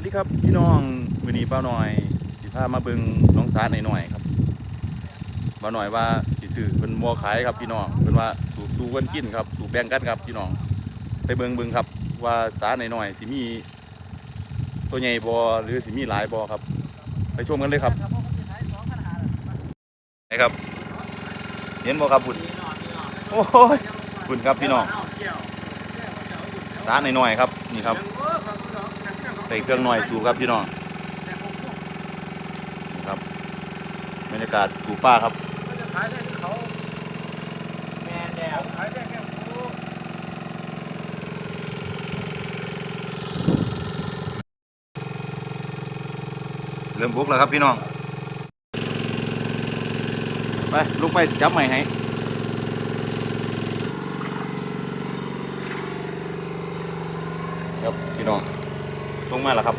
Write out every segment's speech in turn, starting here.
วัสดีครับพี่น้องวันนี้เป้าหน่อยสิพามาเบิ่งน้องสาหน่อยๆครับป้าหน่อยว่าสิซื้อเพิ่นบ่ขายครับพี่น้องเพิ่นว่าสูบสูบกันกินครับสูบแบ่งกันครับพี่น้องไปเบิ่งเบิ่งครับ ว่าสาหน่อยๆสิมี ตัวใหญ่บ่หรือสิมีหลายบ่ครับ ไปชมกันเลยครับไหนครับ เห็นบ่ครับบุญโอ้ยบุญครับพี่น้องสาหน่อยๆครับนี่ครับ ใส่เครื่องหน่อยสูครับพี่น้องครับบรรยากาศสูป้าครับเริ่มบุกแล้วครับพี่น้อง ไปลุกไปจับใหม่ให้ครับพี่น้อง ลงมาแล้วครับ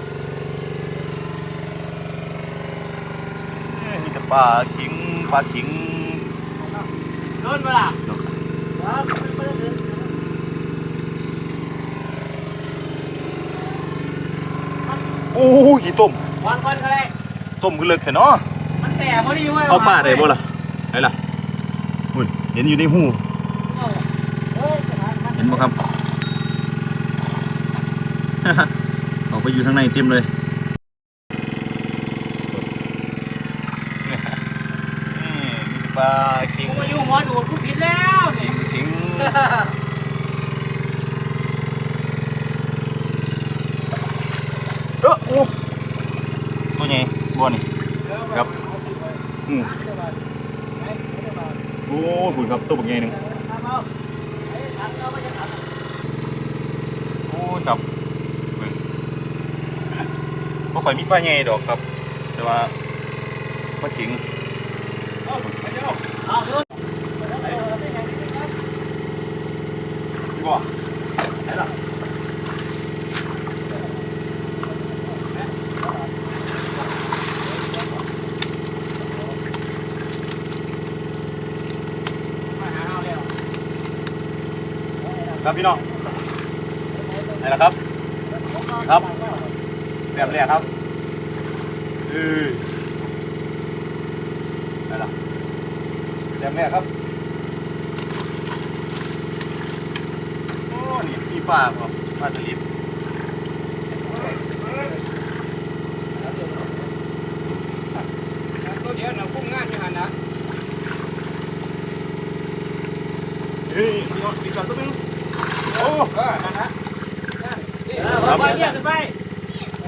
มีแต่ปลาขิงปลาขิงโดนมาล่ะโอ้โหขี้ต้มวันคนก็ได้ต้มคือเลิกแท้เนาะมันแต่พอดีเว้ยเอาปลาได้บ่ล่ะไหนล่ะหุ่นเห็นอยู่ในหูเห็นบ่ครับ เอาไปอยู่ข้างในเต็มเลยนี่มีปลาขิงกูมาอยู่หัวดูดกูผิดแล้วนี่ขิงเออโอ้ตัวใหญ่บ่นี่ครับอืมโอ้หุ่นครับตัวบักใหญ่หนึงโอ้จับเบิ่งบ่ค่ อยมีปลาใหญ่ดอกครับ แต่ว่าปลาขิงเอาโดนนี่บ่ไหนล่ะครับพี่น้องไหนล่ะครับ ครับแบบแรกครับ เออไหนล่ะแบบแม่ครับ โอ้ นี่มีป้าบ่ปลาสลิดตัวเดียวเราพุ่งงานอยู่หันนะ เฮ้ยมีก่อนมีก่อนตัวหนึงโอ้ เออนั่นนะนั่นนี่เอาไปเรียกขึ้นไป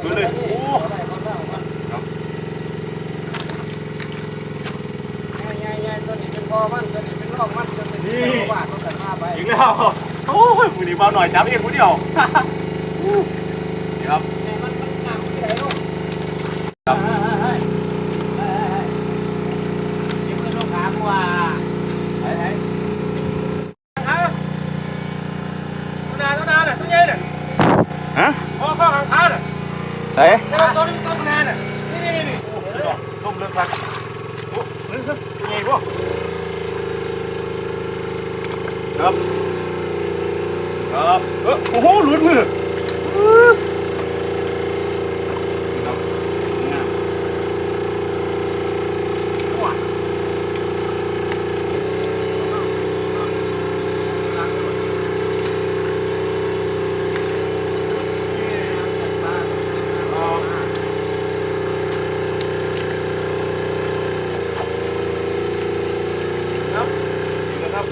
ดูเลยโอ้ ยายยายตัวนี้เป็นพ่อมันตัวนี้เป็นน้องมันตัวนี้เป็นบ้านมันแต่มาไปยิงแล้ว โอ้ยมือนี้เบาหน่อยจับเองคนเดียวนี่ครับมันมันหนักที่ไหนลูกครับยังไม่ลูกค้ากูว่าไหนไหนฮะตัวนานตัวนานน่ะตัวใหญ่น่ะฮะพ่อข้อหางขาน่ะไหนตัวนี้ตัวนานน่ะนี่นี่นี่พี่น้องต้มเลือกครับโอ้เฮ้ยเฮ้ยเป็นไงบ่ ครับ ครับ เออโอ้โหหลุดมือครับงามว้า ครับนี่นะครับ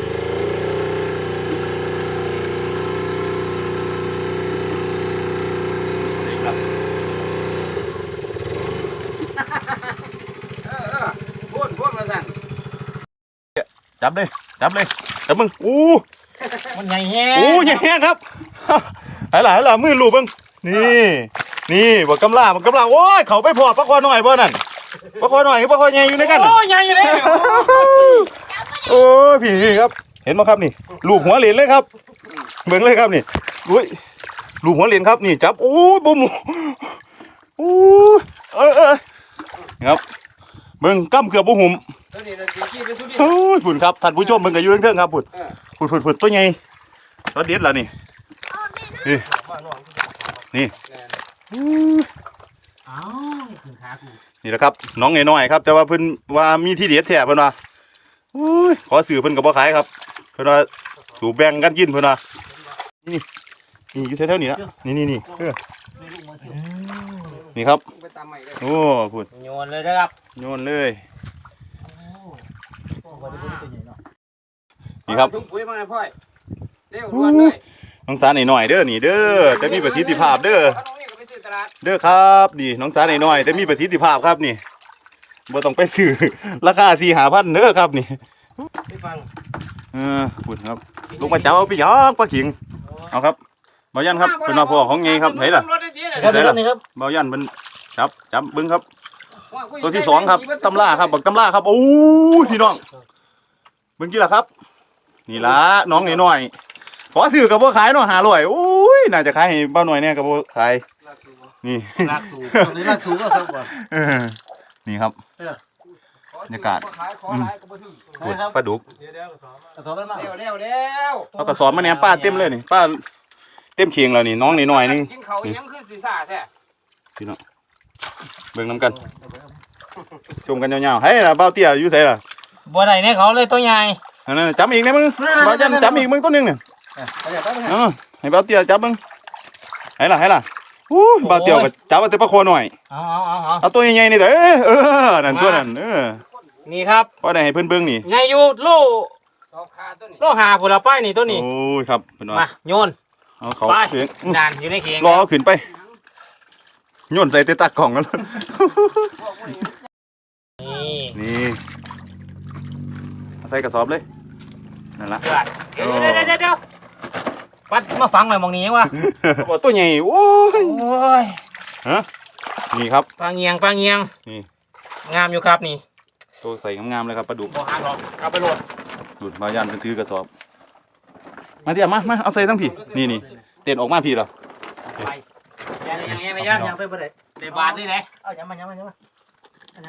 นี่ครับ พูดพูดมาสั่น จับเลย จับเลยจับมึงอู้มันใหญ่แฮอู้ใหญ่แห้งครับหลายหลายหลายมือลูบมึงนี่ นี่บอกกำลาบอกกำลาโอ้ยเขาไปพอปลาคอหน่อยบ่นั่นปลาคอหน่อยปลาคอใหญ่อยู่ในกันน่ะโอ้ใหญ่อยู่เลยโอ้ยพี่ครับ เห็นไหมครับนี่ลูบหัวเหรียญเลยครับเบิ่งเลยครับนี่อุ้ยลูบหัวเหรียญครับนี่จับโอ้ยบุ้มโอ้ยเออเออครับเบิ่งกั้มเกือบบุหุ่ม ตัวนี้เราสีขี้ไปสุดดิโอ้ยฝุ่นครับท่านผู้ชมเบิ่งกันอยู่เทิงๆครับฝุ่นเออฝุ่นฝุ่นฝุ่นตัวใหญ่ตัวเด็ดแล้วนี่นี่นี่อู้อ้าวถึงขากูนี่แหละครับน้องน้อยๆครับ แต่ว่าเพิ่นว่ามีที่เด็ดแท้เพิ่นว่าโอ้ยขอซื้อเพิ่นก็บ่ขายครับเพิ่นว่าสูบแบ่งกันกินเพิ่นว่านี่นี่อยู่แถวๆนี้ละนี่นี่นี่เออไม่ลูกมาเที่ยวนี่ครับไปตามใหม่เลยโอ้พุ่นโยนเลยนะครับโยนเลยโอ้วั นนี้เป็นตัวใหญ่เนาะนี่ครับถุงปุ๋ยมาให้พ่อยเร็วด่วนเลยน้องสารน้อยๆเด้อนี่เด้อแต่มีประสิทธิภาพเด้อเอาตรงนี้ก็ไปซื้อตลาดเด้อครับนี่น้องสารน้อยๆแต่มีประสิทธิภาพครับนี่บ่ต้องไปซื้อราคา4-5,000เด้อครับนี่ไม่ฟังเออพุ่นครับลงมาจับเอาไปหยอกปลาขิงเอาครับบ่ยันครับเป็นว่าพ่อของไงครับไหนล่ะรถได้ดีเลยครับนี่ครับเบายันมันจับจับเบิ้งครับ ตัวที่สองครับตำล่าครับบักตำล่าครับโอ้ยพี่น้อง เบิ้งกี่ล่ะครับ นี่ละน้องน้อยๆขอซื้อกับบ่ขายเนาะหาร้อยโอ้ยน่าจะขายให้เบ้าหน่อยเนี่ยกับบ่ขายนี่ลากสูงหรือลากสูงก็ครับก่อนเออนี่ครับบรรยากาศขายขอขายก็บ่ซื้อโอ้ยปลาดุกกระสอบแล้วมั้งเร็วเร็วเร็วเอากระสอบมาแหนมป้าเต็มเลยนี่ป้าเต็มเคียงแล้วนี่น้องน้อยๆนึงกินเขาวอีหยังคือศีรษะแท้พี่น้องเบิ่งน้ำกันชมกันยาวๆเฮ้ยล่ะเบ้าเตี้ยอยู่ไสล่ะ บัวใดเนี่ยเขาเลยตัวใหญ่อันนั้นจับอีกนะมึงเบ้ายันจับอีกมึงตัวหนึงเนี่ยเอาอย่างนั้นเออให้เบาเตียจับมึงให้ล่ะให้ล่ะอู้ยเบาเตียวก็จับเอาแต่ปลาโคหน่อยเอาเอาเอาเอาเอาตัวใหญ่ๆนี่เด้อเออเออนั่นตัวนั้นเออนี่ครับพอได้ให้เพิ่นเบิ่งนี่ไงอยู่โลสอบขาตัวนี้โลหาผลป้ายนี่ตัวนี้โอ้ยครับเพิ่นมาว่าโยนเอาเขาไปเสียงอื้อนานอยู่ในเขียงรอเอาขึ้นไปโยนใส่แต่ตากล่องกันพวกนี้นี่นี่เอา ใส่กระสอบเลยนั่นล่ะเดือดเดี๋ยวเดี๋ยวเดี๋ยวเดี๋ยวปัดมาฟังหน่อยมองนี้ยังวะบ่ตัวใหญ่โอ้ยโอ้ยนี่ครับ ปลาเงียงปลาเงียงนี่ งามอยู่ครับนี่ตัวใส่งามๆเลยครับปลาดุกบ่หางหรอกเอาไปโหลดดุดมายันเพิ่นถือกระสอบ มาเดี๋ยวมามาเอาใส่ทั้งพี่นี่นี่เต้นออกมาพี่เหรอไปยังยังยังยังยังไปบ่ได้ได้บาทนี่ไหนเอาย้ำมาย้ำมาย้ำมา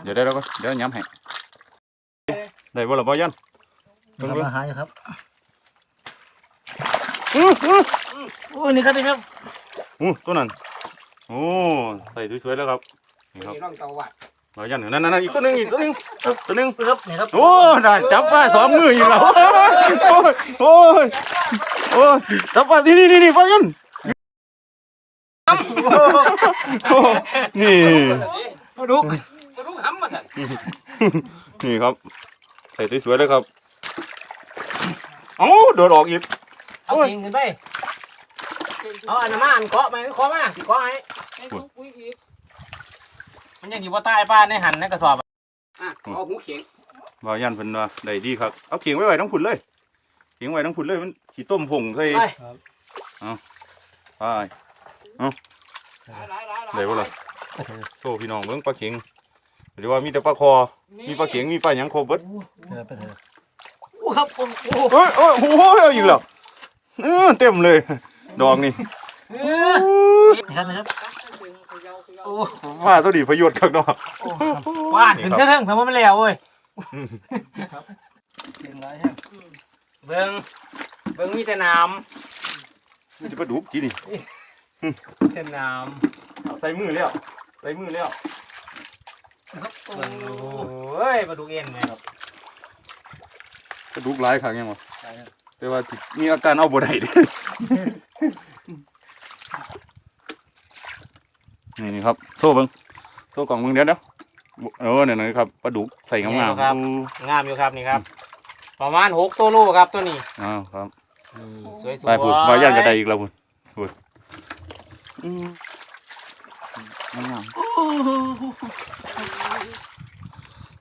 เดี๋ยวเดี๋ยวเดี๋ยวก่อนเดี๋ยวย้ำให้ได้บ่ล่ะบ่ยัน เบิ่งเบิ่งมาหาอยู่ครับอื้ออื้อโอ้ยนี่ครับนี่ครับอู้ตัวนั้นโอ้ใส่สวยๆแล้วครับนี่ครับนี่ร่องเตาวัดบ่ยันนั่นนั่นๆๆอีกตัวหนึงอีกตัวหนึงตัวหนึงนี่ครับนี่ครับโอ้ได้จับมาสองมืออยู่แล้วโอ้ยโอ้ยโอ้ยจับมาที่นี่นี่นี่บ่ยันโอ้นี่ปลาดุกจะรู้หำมาสั่นนี่ครับใส่สวยๆเลยครับ เอ้าโดดออกอีก เอาจริงขึ้นไป เอาอันนั้นมาอันเกาะไปเคาะมาสิเกาะให้ให้ถุงปุ๋ยอีกมันยังอยู่ว่าใต้บ้านในหันในกระสอบอะอะเอาหูเข็งบ่ยันเพิ่นว่าได้ดีครับเอาเขียงไว้ไว้ทั้งผุนเลยเขียงไว้ทั้งผุนเลยมันขี้ต้มผงใส่ไปไปหลายๆหลายๆได้บ่ล่ะโชว์พี่น้องเบิ่งปลาเข็งหรือว่ามีแต่ปลาคอ มีปลาเข็งมีปลาหยังครบเบิด ครับโอ้โหเอ้ยเอ้ยโอ้โหเอาอีกแล้วเออเต็มเลย ดอกนี่เออนี่ครับนี่ครับโอ้ว่าตัวดีประโยชน์ข้างนอกว่านถึงเท่งทำไมไม่แล้วเว้ยเก่งไรฮะเบิ่งเบิ่งมีแต่น้นี่จะปลาดุกกินนี่ำแต่น้เอาใส่มือแล้วใส่มือแล้วำโอ้ยปลาดุกเอ็นไงครับ ปลาดุกหลายครั้งยังวะแต่ว่าสิมีอาการเอาบ่ได้เด้ นี่นี่ครับ โซ่เบิ่งโซ่กล่องเบิ่งเดี๋ยวเดี๋ยวเออเนี่ยนะครับปลาดุกใส่งามๆครับอู้งามอยู่ครับนี่ครับ ประมาณหกตัวโลครับตัวนี้อ้าวครับสวยๆไปพูดว่าย่านกระไดอีกแล้วพูดพูดอืมงาม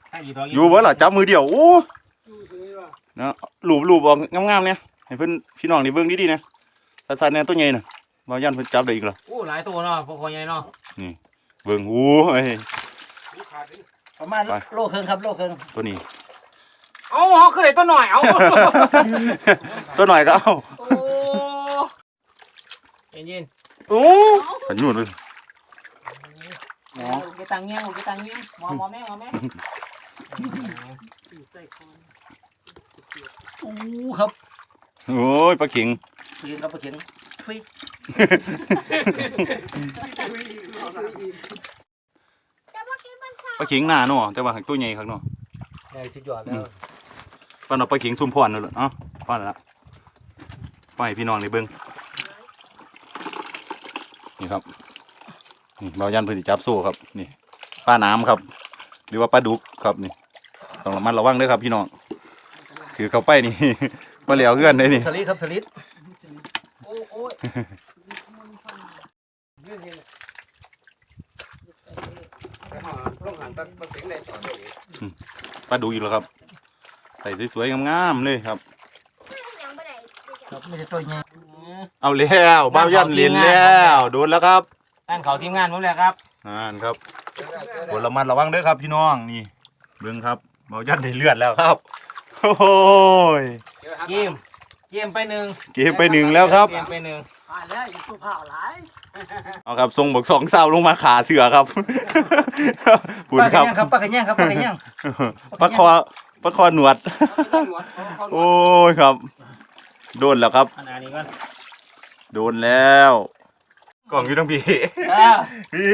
ให้อยู่ท้องๆอยู่บ่ล่ะจับมือเดียวโอ้ นะรูปรูปออกงามๆเนี่ยให้เพิ่นพี่น้องนี่เบิ่งดีๆนะถ้าสั่นเนี่ยตัวใหญ่น่ะบ่ย่านเพิ่นจับได้อีกแล้วโอ้หลายตัวเนาะพวกคนใหญ่เนาะเบิ่งโอ้ย ประมาณไป โลครึ่งครับโลครึ่งตัวนี้ เอาเขาคือได้ตัวหน่อย เอาตัวหน่อยก็เอาโอ้เย็นโอ้ขันยุ่นเลยๆโอ้เกตังเงี้ยโอ้เกตังเงี้ยหมอหมอแม่หมอแม่ โอ้ครับโอ้ยปลาเข็งเก่งครับเก่งทุยปลาเข็งหน้าเนาะแต่ว่าตัวใหญ่ครับเนาะใหญ่สุดยอดแล้วปลาเนาะปลาเข็งซุ่มพรนั่นแหละเอ้าปลาละปล่อยพี่น้องได้เบิ่งนี่ครับนี่เบายันเพิ่นสิจับโซ่ครับ นี่ปลาน้ำครับ หรือว่าปลาดุกครับนี่ต้องระมัดระวังเด้อครับพี่น้อง ถือเข้าไปนี่ มาเหลียวเพื่อนได้นี่สลิดครับสลิดโอ้โอ้ยยืนเห็นไปหาลงหันตักมาเสียงในต่อเลยปลาดุกอีกแล้วครับ ใส่สวยๆงามๆเลยครับยังไม่ได้ครับไม่ใช่ตัวใหญ่เอาแล้วเบายันเรียนแล้วโดนแล้วครับนั่นเขาทีมงานผมเลยครับอ่านครับโดนระมัดระวังเด้อครับพี่น้องนี่เบิ่งครับเบายันได้เลือดแล้วครับ โอ้โหยเกมเกมไปหนึ่งเกมไปหนึ่งแล้วครับ เกมไปหนึ่งเอาครับทรงบอกสองเศร้าลงมาขาเสือครับปุ่นปลากคระรับย่างครับปลากระย่างครับปลากระย่างปลาคอปลาคอหนวด โอ้ยครับ โดนแล้วครับอันนี้ก่อนโดนแล้วกล่องอยู่ทั้งพี่เออพี่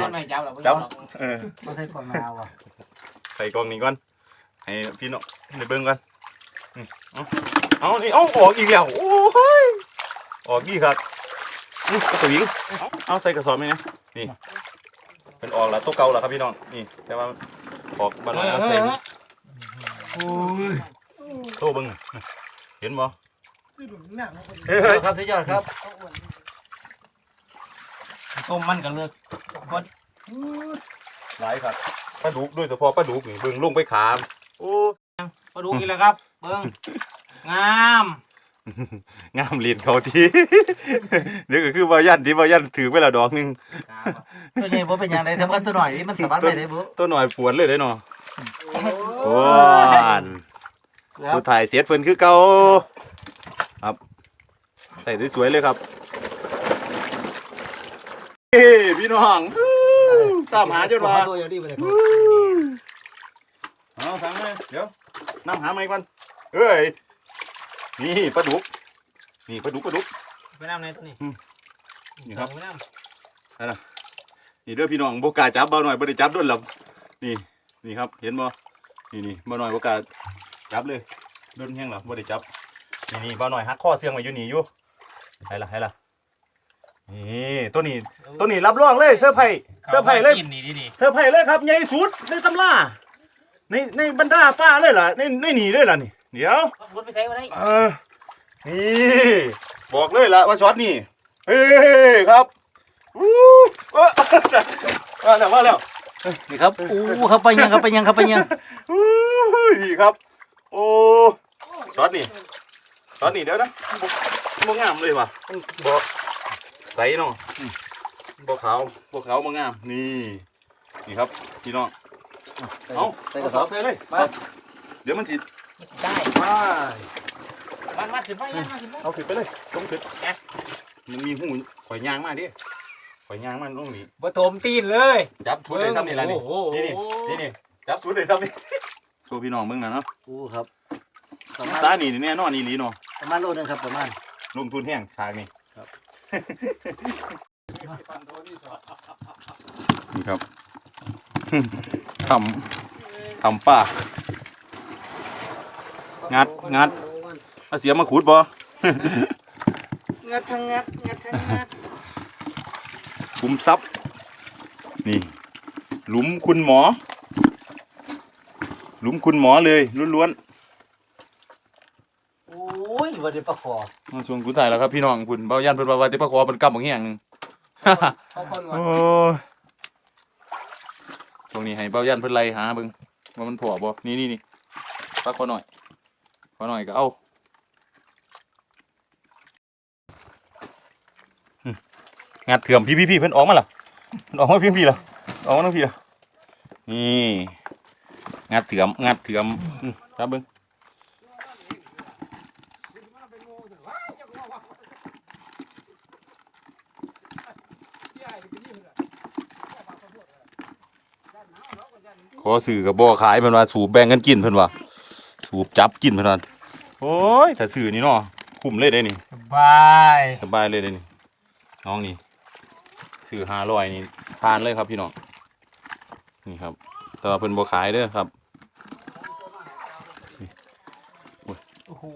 ยอดไม่จับหรอกจับเออไม่ใช่ปลานาวอะใส่กล่องนี้ก่อน ให้พี่น้องให้เบิ่งก่อนอืมเอาเอานี่เอาออกอีกแล้วโอ้ยออกอีกครับนี่ตัวหญิงเอาเอาใส่กระสอบไหมเนี่ยนี่เป็นออกแล้วตัวเก่าแล้วครับพี่น้องนี่แต่ว่าออกบ้านเราเอาใส่โอ้ยโตเบิ่งน่ะเห็นบ่เฮ้ยเฮ้ยครับสุดยอดครับต้มมันกันเลือกกดหลายครับปลาดุกโดยเฉพาะปลาดุกนี่เบิ่งลงไปขาม โอ้มาดูกินแล้วครับ เบิ้งงามงามเรียนเขาทีเดี๋ยวก็คือว่ายันที่ว่ายันถือไปแล้วดอกหนึงงามตัวใหญ่บ่เป็นอย่างไรทำกันตัวหน่อยนี่มันสามารถได้ได้บ่ตัวหน่อยปวดเลยได้เนาะโอ้นผู้ถ่ายเสียดเฟินคือเก่าครับใส่สวยๆเลยครับเฮ้พี่น้องตามหาจนว่า เลยเอาสั่งเลยเดี๋ยวน้ำหาไม่ก่อนเอ้ยนี่ปลาดุกนี่ปลาดุกปลาดุก ไปน้ำในตัวนี้นี่ครับ ไปน้นี่เด้อพี่น้องบกล้าจับเบาหน่อยบ่ได้จับด้วยหรอกนี่นี่ครับ เห็นบ่นี่นี่เบาหน่อยบกล้าจับเลยโดนแห้งหรอบ่ได้จับนี่นี่เบาหน่อยหักข้อเสียงไว้อยู่นี่อยู่ให้ละให้ละนี่ตัวนี้ำตัวนี้รับรองเลยเสื้อร์ไผ่เสื้อร์ไผ่เลย กินนี่ดีดีเสื้อร์ไผ่เลยครับใหญ่สุดในตำรา ในในบรรดาป้าเลยล่ะในในนี่เลยล่ะนี่ เดี๋ยวรถไปใช้มาได้เออนี่บอกเลยละว่าช็อตนี่เฮ้ยครับอู้เออมาแล้วมาแล้วนี่ครับอู้ครับไปยังครับไปยังครับไปยังอู้ยครับ โอ้ช็อตนี่ช็อตนี่เดี๋ยวนะบ่บ่งามเลยว่ะมันบ่ใสเนาะอืมบ่ขาวบ่ขาวบ่งาม นี่ นี่ครับพี่น้อง เอาใส่กระสอบใส่เลยมาเดี๋ยวมันสิได้มามันมาถึงไปยังมาถึงไปเอาขึ้นไปเลยต้องขึ้นมันมีหูข่อยยางมาดิข่อยยางมันตรงนี้บะโถมตีนเลย จับชุดเลยซ้ำนี่ละนี่โอ้โหนี่นี่นี่นี่จับชุดเลยซ้ำนี่โชว์พี่น้องมึงนะเนาะอู้ครับประมาณตานี่แน่นอนนี่ลีเนาะประมาณโลนึงครับประมาณลงทุนแห้งฉากนี่นี่ครับ ทำทำป้างัดงัดเอาเสียมาขูดบ่ งัดทั้งงัดงัดทั้งงัดคุมทรัพย์นี่ หลุมคุณหมอ หลุมคุณหมอเลยล้วนโอ้ยวันนี้ปลาคอๆมาชวนคุณถ่ายแล้วครับพี่น้องคุณเบายันเพิ่นว่าว่าที่ปะคอเป็นกำบางแห่งหนึงเขาคนว่าโอ้ย ตรงนี้ให้เบายันเพิ่นไล่หาเบิ่งว่ามันพอบ่นี่นี่นี่ปักขอหน่อยขอหน่อยก็เอาหงัดเถื่อมพี่พี่พี่เพิ่นออกมาล่ะเพิ่นออกมาพี่พี่ล่ะออกมาทั้งพี่ล่ะนี่งัดเถื่อมงัดเถื่อมอืมครับเบิ่ง อซื้อกับบ่ขายเพิ่นว่าสูบแบ่งกันกินเพิ่นว่าสูบจับกินเพิ่นว่าโอ้ยถ้าซื้อนี่เนาะคุ้มเลยเด้นี่สบายสบายเลยเด้นี่น้องนี่ซื้อห้าร้อยนี่ทานเลยครับพี่น้องนี่ครับ แต่ว่าเพิ่นบ่ขายเด้อครับ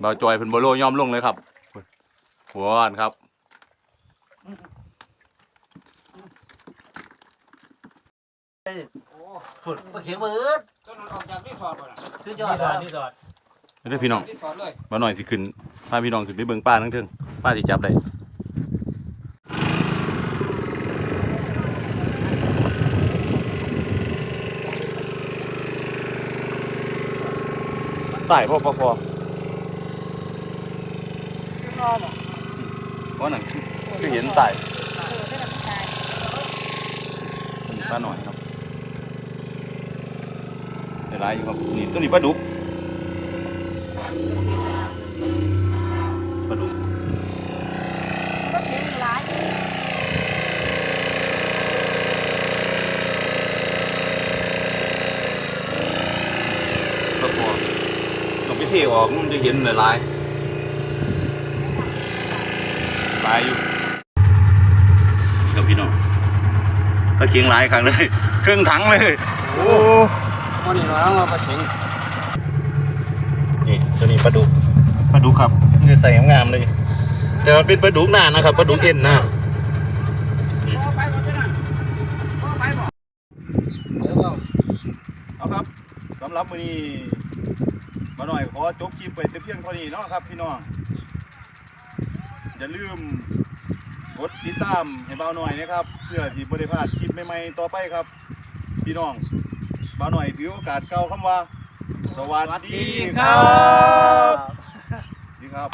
บ่าวจอยเพิ่นบ่โลยอมลงเลยครับหัวอ่อนครับ ฝุ่นก็เขียนมือต้นนั้นออกจากที่สอดบ่ล่ะสุดยที่อดสอดที่สอดเด้อพี่น้องที่สอดเลยบ่าวหน่อยสิขึ้นพาพี่น้องขึ้นไปเบิ่งป้าทั้งเทิงป้าสิจับได้ตายพอพอพอขึ้นนอนอะเพราะนั่นคือคือเห็นตายนี่ป้าหน่อยครับได้ หลายอยู่ครับนี่ตัวนี้ปลาดุกปลาดุกก็เขียนหลายปลาคอต้องไปเทออกมันจะเห็นหลายๆหลายอยู่ครับพี่น้องปลาเคียงหลายครั้งเลย ครึ่งถังเลย โอ้ วันนี้เราเอามาถึงนี่ตัวนี้ปลาดุกปลาดุกครับเงยใส่งามๆเลย แต่มันเป็นปลาดุกหน้านะครับปลาดุกเอ็นหน้าพ่อไปบ่เป็นน่ะพ่อไปบ่เออเอาครับสำหรับวันนี้มาหน่อยขอจบคลิปไปเพียงเท่านี้เนาะครับพี่น้องอย่าลืมกดติดตามให้เบาหน่อยนะครับเพื่อที่บริพาดคลิปใหม่ๆต่อไปครับ พี่น้อง บาหน่อยถือโอกาสเก่าคำว่า สวัสดีครับสวัสดีครับ